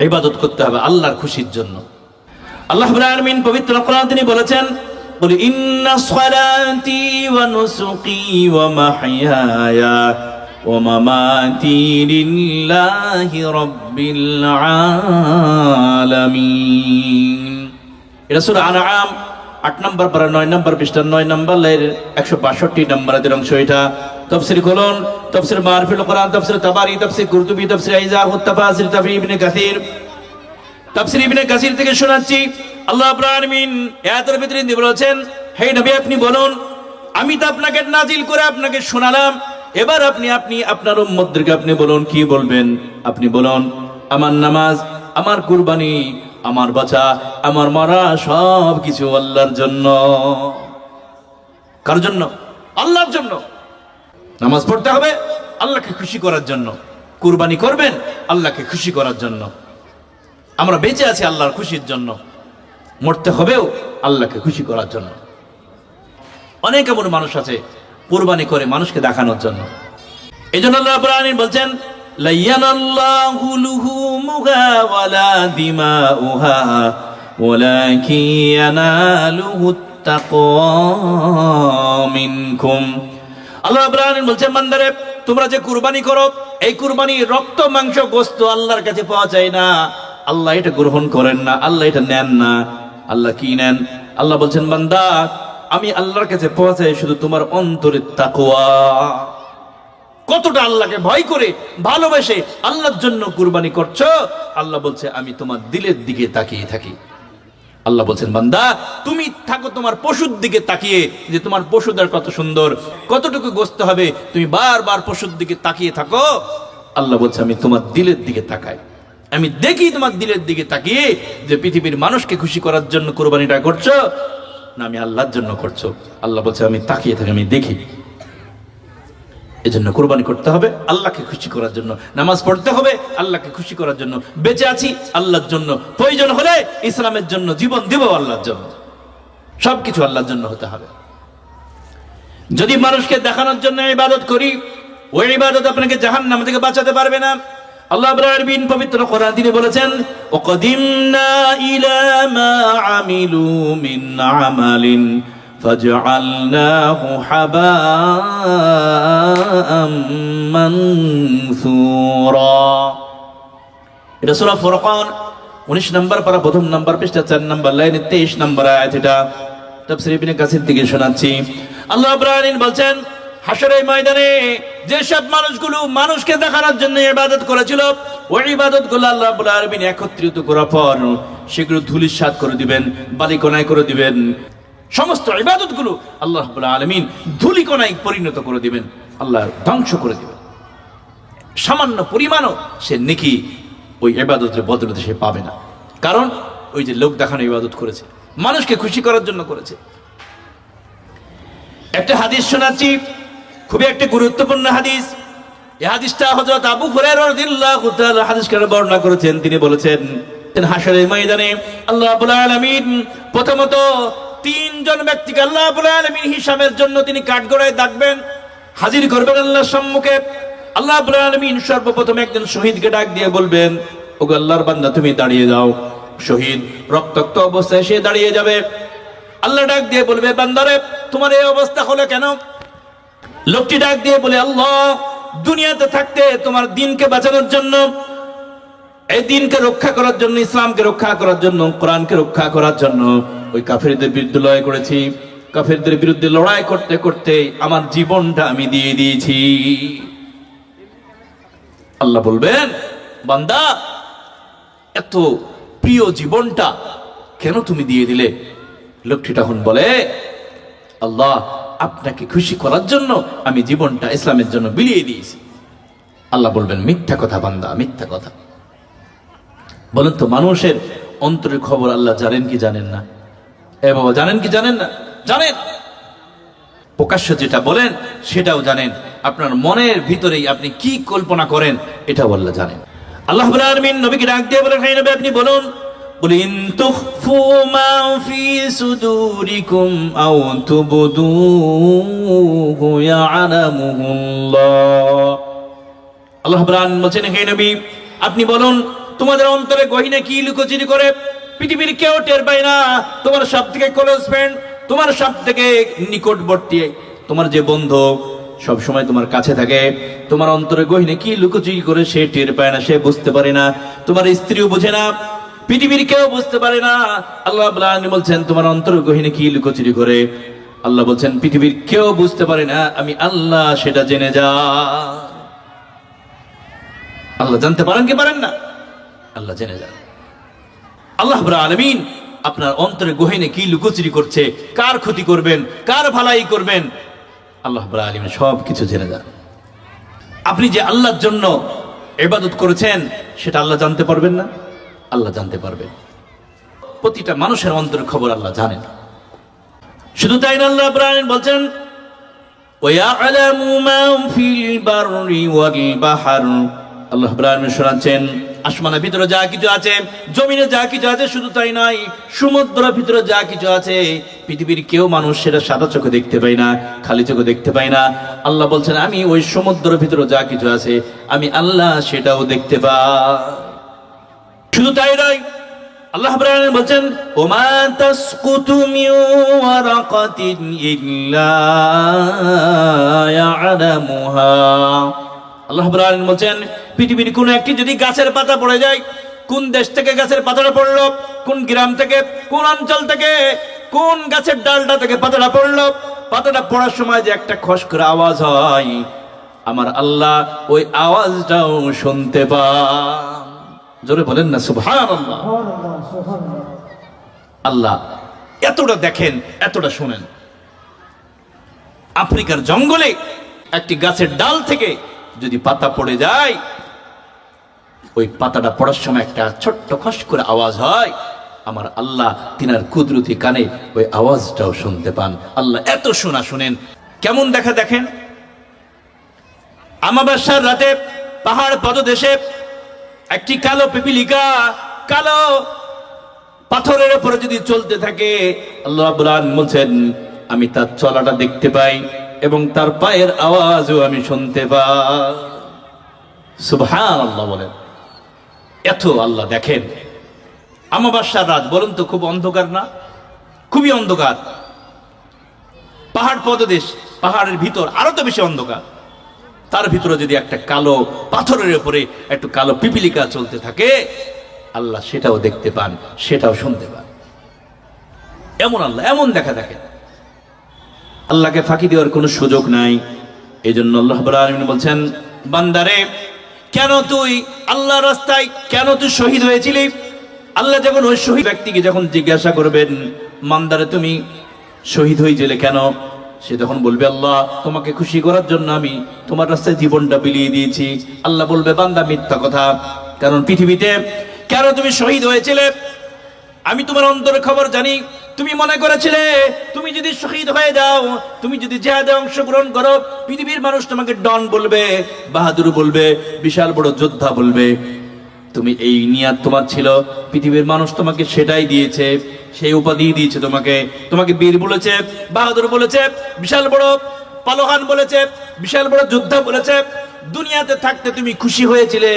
ইবাদত করতে হবে আল্লাহর খুশির জন্য আল্লাহ রাব্বুল আলামিন পবিত্র কোরআন তিনি বলেছেন قل إن صلاتي ونسكي ومحياي ومماتي لله رب العالمين এটা সূরা আনআম আট নম্বর পারা নয় নম্বর পৃষ্ঠা নয় নম্বর লাইন একশো বাষট্টি নম্বরের অংশ এটা তফসির কোলন তফসির মারফিল কোরআন, তফসির তাবারি, তফসির কুরতুবি, তফসির ইজাহ তাফাসির তাফসির ইবনে কাসির। তাফসির ইবনে কাসির থেকে শোনাচ্ছি, আল্লাহ আলামিন আয়াতের ভিতরে দিয়ে বলেছেন, হে নবী, আপনি বলুন, আমি তো আপনাকে নাজিল করে আপনাকে শোনালাম, এবার আপনি আপনি আপনার উম্মতদেরকে আপনি বলুন, কি বলবেন? আপনি বলুন, আমার নামাজ, আমার কুরবানি, আমার বাঁচা আমার মারা সব কিছু আল্লাহর জন্য। কার জন্য? আল্লাহর জন্য। নামাজ পড়তে হবে, আল্লাহকে খুশি করার জন্য। কুরবানি করবেন, আল্লাহকে খুশি করার জন্য। আমরা বেঁচে আছি আল্লাহর খুশির জন্য। মরতে হবেও আল্লাহকে খুশি করার জন্য। অনেক এমন মানুষ আছে, কোরবানি করে মানুষকে দেখানোর জন্য। এই জন্য আল্লাহ আলামিন বলছেন দিমাউহা আল্লাহ বলছেন, বান্দারে, তোমরা যে কুরবানি করো, এই কুরবানি রক্ত, মাংস গোস্ত আল্লাহর কাছে পাওয়া যায় না। আল্লাহ এটা গ্রহণ করেন না, আল্লাহ এটা নেন না। আল্লাহ কি নেন? আল্লাহ বলছেন, বান্দা, আমি আল্লাহর কাছে পৌঁছাই শুধু তোমার অন্তরের তাকওয়া। কতটা আল্লাহকে ভয় করে, ভালোবেসে আল্লাহর জন্য কুরবানি করছ? আল্লাহ বলছে, আমি তোমার দিলের দিকে তাকিয়ে থাকি। আল্লাহ বলছেন, বান্দা, তুমি থাকো তোমার পশুর দিকে তাকিয়ে যে তোমার পশুদের কত সুন্দর, কতটুকু গোস্ত হবে, তুমি বারবার পশুর দিকে তাকিয়ে থাকো। আল্লাহ বলছে, আমি তোমার দিলের দিকে তাকাই। আমি দেখি তোমার দিলের দিকে তাকিয়ে যে পৃথিবীর মানুষকে খুশি করার জন্য কোরবানিটা করছ, না, আমি আল্লাহর জন্য করছ। আল্লাহ বলছে, আমি তাকিয়ে থাকি, আমি দেখি। এজন্য কোরবানি করতে হবে, আল্লাহকে খুশি করার জন্য নামাজ পড়তে হবে, আল্লাহকে খুশি করার জন্য বেঁচে আছি, আল্লাহর জন্য প্রয়োজন হলে ইসলামের জন্য জীবন দেব আল্লাহর জন্য। সবকিছু আল্লাহর জন্য হতে হবে। যদি মানুষকে দেখানোর জন্য ইবাদত করি, ওই ইবাদত আপনাকে জাহান্নাম থেকে বাঁচাতে পারবে না। আল্লাহ আরবিন পবিত্র কোরআন তিনি বলেছেন, ওয়াকাদিমনা ইলা মা আমিলু মিন আমালিন। فجعلناه حباء منثورا এটা সূরা ফুরকান 19 নম্বর পারা প্রথম নম্বর পৃষ্ঠা 4 নম্বর লাইনে 23 নম্বর আয়াত এটা তাফসীর ইবনে কাসির থেকে শোনাচ্ছি আল্লাহ রাব্বুল বলছেন হাসরের ময়দানে যেসব মানুষগুলো মানুষকে দেখানোর জন্য ইবাদত করেছিল ওই ইবাদতগুলো আল্লাহ রাব্বুল আলামিন একত্রিত করার পর সেগুলো ধুলিসাৎ করে দিবেন বালিকণায় করে দিবেন সমস্ত ইবাদতগুলো আল্লাহ রাব্বুল আলামিন ধুলিকণায় পরিণত করে দিবেন, আল্লাহ ধ্বংস করে দিবেন। সামান্য পরিমাণও সে নেকি ওই ইবাদতের বদলতে সে পাবে না। কারণ ওই যে লোক দেখানো ইবাদত করেছে, মানুষকে খুশি করার জন্য করেছে। একটা হাদিস শোনাচ্ছি, খুবই একটা গুরুত্বপূর্ণ হাদিস। এই হাদিসটা হযরত আবু হুরায়রা রাদিয়াল্লাহু বর্ণনা করেছেন। তিনি বলেছেন হাসরের ময়দানে আল্লাহ রাব্বুল আলামিন প্রথমত তিনজন ব্যক্তিকে আল্লাহ আলামিন হিসাবের জন্য তিনি কাঠগড়ায় ডাকবেন, হাজির করবেন আল্লাহর সম্মুখে। আল্লাহ আলামিন সর্বপ্রথম একজন শহীদকে ডাক দিয়ে বলবেন, ওগো আল্লাহর বান্দা, তুমি দাঁড়িয়ে যাও। শহীদ রক্তাক্ত অবস্থায় সে দাঁড়িয়ে যাবে। আল্লাহ ডাক দিয়ে বলবে, বান্দারে, তোমার এই অবস্থা হলো কেন? লোকটি ডাক দিয়ে বলে, আল্লাহ, দুনিয়াতে থাকতে তোমার দিনকে বাঁচানোর জন্য এই দিনকে রক্ষা করার জন্য, ইসলামকে রক্ষা করার জন্য, কোরআনকে রক্ষা করার জন্য ওই কাফেরদের বিরুদ্ধে লড়াই করেছি। কাফেরদের বিরুদ্ধে লড়াই করতে করতে আমার জীবনটা আমি দিয়ে দিয়েছি। আল্লাহ বলবেন, বান্দা, এত প্রিয় জীবনটা কেন তুমি দিয়ে দিলে? লোকটি তখন বলে, আল্লাহ, আপনাকে খুশি করার জন্য আমি জীবনটা ইসলামের জন্য বিলিয়ে দিয়েছি। আল্লাহ বলবেন, মিথ্যা কথা বান্দা, মিথ্যা কথা। বলেন তো, মানুষের অন্তরের খবর আল্লাহ জানেন কি জানেন না? এ বাবা, জানেন কি জানেন না? জানেন। প্রকাশ্য যেটা বলেন, সেটাও জানেন। আপনার মনের ভিতরেই আপনি কি কল্পনা করেন, এটাও আল্লাহ জানেন। আল্লাহ আলমিন নবীকে ডাক দিয়ে বলেন হ্যাঁ নবী, আপনি বলুন আল্লাহ বলেন হে নবী, আপনি বলুন তোমাদের অন্তরে গহিনে কি লুকোচুরি করে? পৃথিবীর কেউ টের পায় না। তোমার সব থেকে ক্লোজ ফ্রেন্ড তোমার সব থেকে নিকটবর্তী। তোমার যে বন্ধু সব সময় তোমার কাছে থাকে, তোমার অন্তরে গহিনে কি লুকোচুরি করে সে টের পায় না, সে বুঝতে পারে না। তোমার স্ত্রীও বোঝে না, পৃথিবীর কেউ বুঝতে পারে না। আল্লাহ বলছেন, তোমার অন্তর গহিনে কি লুকোচুরি করে? আল্লাহ বলছেন, পৃথিবীর কেউ বুঝতে পারে না, আমি আল্লাহ সেটা জেনে যা আল্লাহ জানতে পারেন কি পারেন না? আল্লাহ জেনে যান। আল্লাহ আলমিন আপনার অন্তরে গহিনে কি লুকোচুরি করছে, কার ক্ষতি করবেন, কার ভালাই করবেন, আল্লাহ আলম সব কিছু জেনে যান। আপনি যে আল্লাহর জন্য এবাদত করেছেন, সেটা আল্লাহ জানতে পারবেন না? আল্লাহ জানতে পারবেন। প্রতিটা মানুষের অন্তরের খবর আল্লাহ জানেন। শুধু তাই আল্লাহ আল্লাহ বলছেন আল্লাহ শোনাচ্ছেন আসমানের ভিতরে যা কিছু আছে, জমিনে যা কিছু আছে, শুধু তাই নয়, সমুদ্রের ভিতরে যা কিছু আছে, পৃথিবীর কেউ মানুষ সেটা সাদা চোখে দেখতে পায় না, খালি চোখে দেখতে পায় না। আল্লাহ বলছেন, আমি ওই সমুদ্রের ভিতরে যা কিছু আছে, আমি আল্লাহ সেটাও দেখতে পাই। শুধু তাই নয়, আল্লাহ বলছেন, ওমা তাসকুতু আল্লাহ রাব্বুল বলছেন, পৃথিবীর কোন একটি যদি গাছের পাতা পড়ে যায়, কোন দেশ থেকে গাছের পাতাটা পড়ল, কোন গ্রাম থেকে, কোন অঞ্চল থেকে, কোন গাছের ডালটা থেকে পাতাটা পড়ল, পাতাটা পড়ার সময় যে একটা খস করে আওয়াজ হয়, আমার আল্লাহ ওই আওয়াজটাও শুনতে পান। জোরে বলেন না আল্লাহ আল্লাহ, এতটা দেখেন, এতটা শুনেন। আফ্রিকার জঙ্গলে একটি গাছের ডাল থেকে যদি পাতা পড়ে যায়, ওই পাতাটা পড়ার সময় একটা ছোট্ট খস করে আওয়াজ হয়। আমার আল্লাহ তিনার কুদরতি কানে ওই আওয়াজটাও শুনতে পান। আল্লাহ এত শোনা শুনেন। কেমন দেখা দেখেন? আমাবাসার রাতে পাহাড় পদদেশে একটি কালো পিপিলিকা, কালো পাথরের উপরে যদি চলতে থাকে, আল্লাহ বলছেন, আমি তার চলাটা দেখতে পাই। এবং তার পায়ের আওয়াজও আমি শুনতে পাই। আল্লাহ বলেন। এত আল্লাহ দেখেন। আমাবাসার রাত, বলুন তো, খুব অন্ধকার না? খুবই অন্ধকার। পাহাড় পদদেশ, পাহাড়ের ভিতর আরও তো বেশি অন্ধকার। তার ভিতরে যদি একটা কালো পাথরের উপরে একটু কালো পিপিলিকা চলতে থাকে, আল্লাহ সেটাও দেখতে পান, সেটাও শুনতে পান। এমন আল্লাহ, এমন দেখা দেখে আল্লাহকে ফাঁকি দেওয়ার কোনো সুযোগ নাই। এই জন্য আল্লাহ আলামিন বলছেন, বান্দারে, কেন তুই আল্লাহ রাস্তায় কেন তুই শহীদ হয়েছিলি? আল্লাহ যখন ওই শহীদ ব্যক্তিকে যখন জিজ্ঞাসা করবেন মান্দারে তুমি শহীদ হয়েছিলে কেন? সে তখন বলবে, আল্লাহ, তোমাকে খুশি করার জন্য আমি তোমার রাস্তায় জীবনটা বিলিয়ে দিয়েছি। আল্লাহ বলবে, বান্দা, মিথ্যা কথা। কারণ পৃথিবীতে কেন তুমি শহীদ হয়েছিলে? আমি তোমার অন্তরের খবর জানি। তুমি মনে করেছিলে, তুমি যদি শহীদ হয়ে যাও, তুমি যদি জেহাদে অংশগ্রহণ করো, পৃথিবীর মানুষ তোমাকে ডন বলবে, বাহাদুর বলবে, বিশাল বড় যোদ্ধা বলবে। তুমি এই নিয়াত তোমার ছিল, পৃথিবীর মানুষ তোমাকে সেটাই দিয়েছে, সেই উপাধি দিয়েছে তোমাকে। তোমাকে বীর বলেছে, বাহাদুর বলেছে, বিশাল বড় পালোহান বলেছে, বিশাল বড় যোদ্ধা বলেছে। দুনিয়াতে থাকতে তুমি খুশি হয়েছিলে।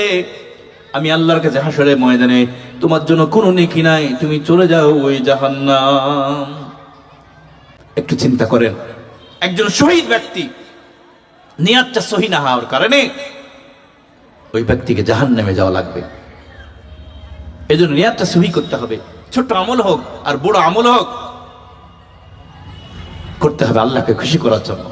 আমি আল্লাহর কাছে হাসরে ময়দানে তোমার জন্য কোনো নেকি নাই, তুমি চলে যাও ওই জাহান্নাম। একটু চিন্তা করেন, একজন শহীদ ব্যক্তি, নিয়াতটা সহি না হওয়ার কারণে ওই ব্যক্তিকে জাহান্নামে যাওয়া লাগবে। এই জন্য নিয়াতটা সহি করতে হবে, ছোট্ট আমল হোক আর বড় আমল হোক, করতে হবে আল্লাহকে খুশি করার জন্য।